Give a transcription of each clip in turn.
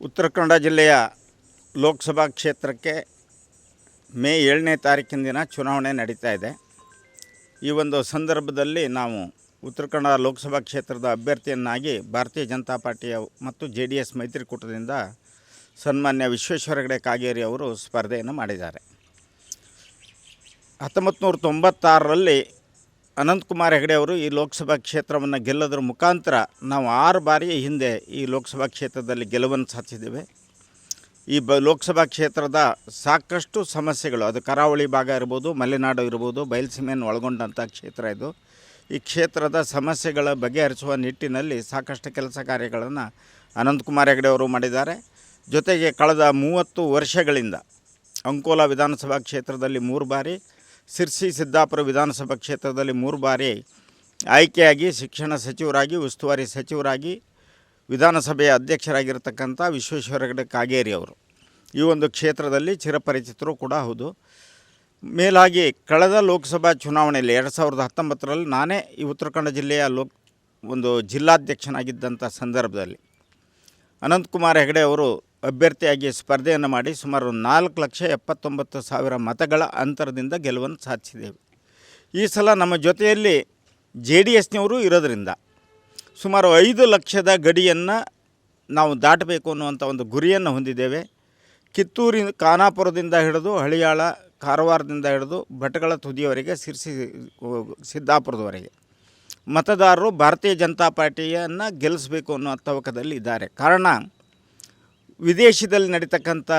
ಉತ್ತರ ಕನ್ನಡ ಜಿಲ್ಲೆಯ ಲೋಕಸಭಾ ಕ್ಷೇತ್ರಕ್ಕೆ ಮೇ ಏಳನೇ ತಾರೀಕಿನ ದಿನ ಚುನಾವಣೆ ನಡೀತಾ ಇದೆ. ಈ ಒಂದು ಸಂದರ್ಭದಲ್ಲಿ ನಾವು ಉತ್ತರ ಕನ್ನಡ ಲೋಕಸಭಾ ಕ್ಷೇತ್ರದ ಅಭ್ಯರ್ಥಿಯನ್ನಾಗಿ ಭಾರತೀಯ ಜನತಾ ಪಾರ್ಟಿಯ ಮತ್ತು ಜೆ ಡಿ ಎಸ್ ಮೈತ್ರಿಕೂಟದಿಂದ ಸನ್ಮಾನ್ಯ ವಿಶ್ವೇಶ್ವರ ಹೆಗಡೆ ಕಾಗೇರಿ ಅವರು ಸ್ಪರ್ಧೆಯನ್ನು ಮಾಡಿದ್ದಾರೆ. ಹತ್ತೊಂಬತ್ತು ನೂರ ತೊಂಬತ್ತಾರರಲ್ಲಿ ಅನಂತಕುಮಾರ್ ಹೆಗಡೆ ಅವರು ಈ ಲೋಕಸಭಾ ಕ್ಷೇತ್ರವನ್ನು ಗೆಲ್ಲೋದ್ರ ಮುಖಾಂತರ ನಾವು ಆರು ಬಾರಿ ಹಿಂದೆ ಈ ಲೋಕಸಭಾ ಕ್ಷೇತ್ರದಲ್ಲಿ ಗೆಲುವನ್ನು ಸಾಧಿಸಿದ್ದೇವೆ. ಈ ಬ ಲೋಕಸಭಾ ಕ್ಷೇತ್ರದ ಸಾಕಷ್ಟು ಸಮಸ್ಯೆಗಳು, ಅದು ಕರಾವಳಿ ಭಾಗ ಇರ್ಬೋದು, ಮಲೆನಾಡು ಇರ್ಬೋದು, ಬಯಲುಸೀಮೆಯನ್ನು ಒಳಗೊಂಡಂಥ ಕ್ಷೇತ್ರ ಇದು. ಈ ಕ್ಷೇತ್ರದ ಸಮಸ್ಯೆಗಳ ಬಗೆಹರಿಸುವ ನಿಟ್ಟಿನಲ್ಲಿ ಸಾಕಷ್ಟು ಕೆಲಸ ಕಾರ್ಯಗಳನ್ನು ಅನಂತಕುಮಾರ್ ಹೆಗಡೆ ಅವರು ಮಾಡಿದ್ದಾರೆ. ಜೊತೆಗೆ ಕಳೆದ ಮೂವತ್ತು ವರ್ಷಗಳಿಂದ ಅಂಕೋಲ ವಿಧಾನಸಭಾ ಕ್ಷೇತ್ರದಲ್ಲಿ ಮೂರು ಬಾರಿ ಸಿರ್ಸಿ ಸಿದ್ದಾಪುರ ವಿಧಾನಸಭಾ ಕ್ಷೇತ್ರದಲ್ಲಿ ಮೂರು ಬಾರಿ ಆಯ್ಕೆಯಾಗಿ ಶಿಕ್ಷಣ ಸಚಿವರಾಗಿ, ಉಸ್ತುವಾರಿ ಸಚಿವರಾಗಿ, ವಿಧಾನಸಭೆಯ ಅಧ್ಯಕ್ಷರಾಗಿರ್ತಕ್ಕಂಥ ವಿಶ್ವೇಶ್ವರ ಹೆಗಡೆ ಕಾಗೇರಿ ಅವರು. ಈ ಒಂದು ಕ್ಷೇತ್ರದಲ್ಲಿ ಚಿರಪರಿಚಿತರು ಕೂಡ ಹೌದು. ಮೇಲಾಗಿ ಕಳೆದ ಲೋಕಸಭಾ ಚುನಾವಣೆಯಲ್ಲಿ ಎರಡು ಸಾವಿರದ ಹತ್ತೊಂಬತ್ತರಲ್ಲಿ ನಾನೇ ಈ ಉತ್ತರ ಕನ್ನಡ ಜಿಲ್ಲೆಯ ಲೋಕ್, ಒಂದು ಜಿಲ್ಲಾಧ್ಯಕ್ಷನಾಗಿದ್ದಂಥ ಸಂದರ್ಭದಲ್ಲಿ ಅನಂತಕುಮಾರ್ ಹೆಗಡೆ ಅವರು ಅಭ್ಯರ್ಥಿಯಾಗಿ ಸ್ಪರ್ಧೆಯನ್ನು ಮಾಡಿ ಸುಮಾರು ನಾಲ್ಕು ಲಕ್ಷ ಎಪ್ಪತ್ತೊಂಬತ್ತು ಸಾವಿರ ಮತಗಳ ಅಂತರದಿಂದ ಗೆಲುವನ್ನು ಸಾಧಿಸಿದ್ದೇವೆ. ಈ ಸಲ ನಮ್ಮ ಜೊತೆಯಲ್ಲಿ ಜೆ ಡಿ ಎಸ್ನವರು ಇರೋದರಿಂದ ಸುಮಾರು ಐದು ಲಕ್ಷದ ಗಡಿಯನ್ನು ನಾವು ದಾಟಬೇಕು ಅನ್ನುವಂಥ ಒಂದು ಗುರಿಯನ್ನು ಹೊಂದಿದ್ದೇವೆ. ಕಿತ್ತೂರಿನ ಖಾನಾಪುರದಿಂದ ಹಿಡಿದು ಹಳಿಯಾಳ, ಕಾರವಾರದಿಂದ ಹಿಡಿದು ಭಟ್ಗಳ ತುದಿಯವರೆಗೆ, ಸಿರ್ಸಿ ಸಿದ್ದಾಪುರದವರೆಗೆ ಮತದಾರರು ಭಾರತೀಯ ಜನತಾ ಪಾರ್ಟಿಯನ್ನು ಗೆಲ್ಲಿಸಬೇಕು ಅನ್ನೋ ತವಕದಲ್ಲಿ ಇದ್ದಾರೆ ಕಾರಣ ವಿದೇಶದಲ್ಲಿ ನಡೀತಕ್ಕಂಥ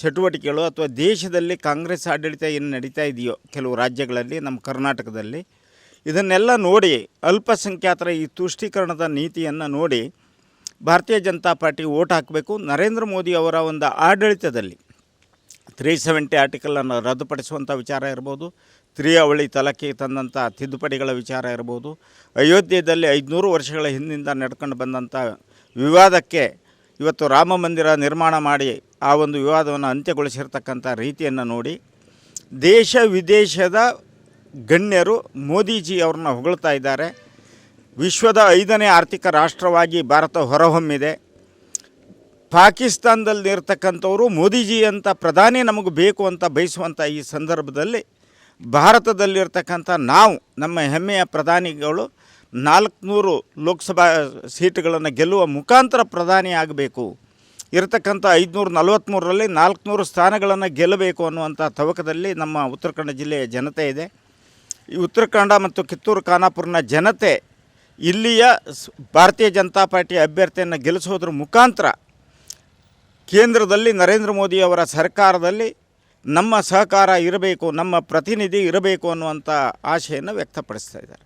ಚಟುವಟಿಕೆಗಳು ಅಥವಾ ದೇಶದಲ್ಲಿ ಕಾಂಗ್ರೆಸ್ ಆಡಳಿತ ಏನು ನಡೀತಾ ಇದೆಯೋ ಕೆಲವು ರಾಜ್ಯಗಳಲ್ಲಿ, ನಮ್ಮ ಕರ್ನಾಟಕದಲ್ಲಿ, ಇದನ್ನೆಲ್ಲ ನೋಡಿ ಅಲ್ಪಸಂಖ್ಯಾತರ ಈ ತುಷ್ಟೀಕರಣದ ನೀತಿಯನ್ನು ನೋಡಿ ಭಾರತೀಯ ಜನತಾ ಪಾರ್ಟಿ ಓಟ್ ಹಾಕಬೇಕು. ನರೇಂದ್ರ ಮೋದಿ ಅವರ ಒಂದು ಆಡಳಿತದಲ್ಲಿ ತ್ರೀ ಸೆವೆಂಟಿ ಆರ್ಟಿಕಲನ್ನು ರದ್ದುಪಡಿಸುವಂಥ ವಿಚಾರ ಇರ್ಬೋದು ಅವಳಿ ತಲಕ್ಕೆ ತಂದಂಥ ತಿದ್ದುಪಡಿಗಳ ವಿಚಾರ ಇರ್ಬೋದು, ಅಯೋಧ್ಯೆಯಲ್ಲಿ ಐದುನೂರು ವರ್ಷಗಳ ಹಿಂದಿಂದ ನಡ್ಕೊಂಡು ಬಂದಂಥ ವಿವಾದಕ್ಕೆ ಇವತ್ತು ರಾಮ ಮಂದಿರ ನಿರ್ಮಾಣ ಮಾಡಿ ಆ ಒಂದು ವಿವಾದವನ್ನು ಅಂತ್ಯಗೊಳಿಸಿರ್ತಕ್ಕಂಥ ರೀತಿಯನ್ನು ನೋಡಿ ದೇಶ ವಿದೇಶದ ಗಣ್ಯರು ಮೋದಿಜಿ ಅವ್ರನ್ನ ಹೊಗಳ್ತಾ ಇದ್ದಾರೆ. ವಿಶ್ವದ ಐದನೇ ಆರ್ಥಿಕ ರಾಷ್ಟ್ರವಾಗಿ ಭಾರತ ಹೊರಹೊಮ್ಮಿದೆ. ಪಾಕಿಸ್ತಾನದಲ್ಲಿ ಇರ್ತಕ್ಕಂಥವರು ಮೋದಿಜಿ ಅಂತ ಪ್ರಧಾನಿ ನಮಗೆ ಬೇಕು ಅಂತ ಬಯಸುವಂಥ ಈ ಸಂದರ್ಭದಲ್ಲಿ ಭಾರತದಲ್ಲಿರ್ತಕ್ಕಂಥ ನಾವು ನಮ್ಮ ಹೆಮ್ಮೆಯ ಪ್ರಧಾನಿಗಳು ನಾಲ್ಕುನೂರು ಲೋಕಸಭಾ ಸೀಟುಗಳನ್ನು ಗೆಲ್ಲುವ ಮುಖಾಂತರ ಪ್ರಧಾನಿ ಆಗಬೇಕು. ಇರತಕ್ಕಂಥ ಐದುನೂರ ನಲವತ್ತ್ಮೂರರಲ್ಲಿ ನಾಲ್ಕುನೂರು ಸ್ಥಾನಗಳನ್ನು ಗೆಲ್ಲಬೇಕು ಅನ್ನುವಂಥ ತವಕದಲ್ಲಿ ನಮ್ಮ ಉತ್ತರ ಕನ್ನಡ ಜಿಲ್ಲೆಯ ಜನತೆ ಇದೆ. ಈ ಉತ್ತರ ಕನ್ನಡ ಮತ್ತು ಕಿತ್ತೂರು ಖಾನಾಪುರನ ಜನತೆ ಇಲ್ಲಿಯ ಭಾರತೀಯ ಜನತಾ ಪಾರ್ಟಿ ಅಭ್ಯರ್ಥಿಯನ್ನು ಗೆಲ್ಲಿಸೋದ್ರ ಮುಖಾಂತರ ಕೇಂದ್ರದಲ್ಲಿ ನರೇಂದ್ರ ಮೋದಿ ಅವರ ಸರ್ಕಾರದಲ್ಲಿ ನಮ್ಮ ಸಹಕಾರ ಇರಬೇಕು, ನಮ್ಮ ಪ್ರತಿನಿಧಿ ಇರಬೇಕು ಅನ್ನುವಂಥ ಆಶೆಯನ್ನು ವ್ಯಕ್ತಪಡಿಸ್ತಾ ಇದ್ದಾರೆ.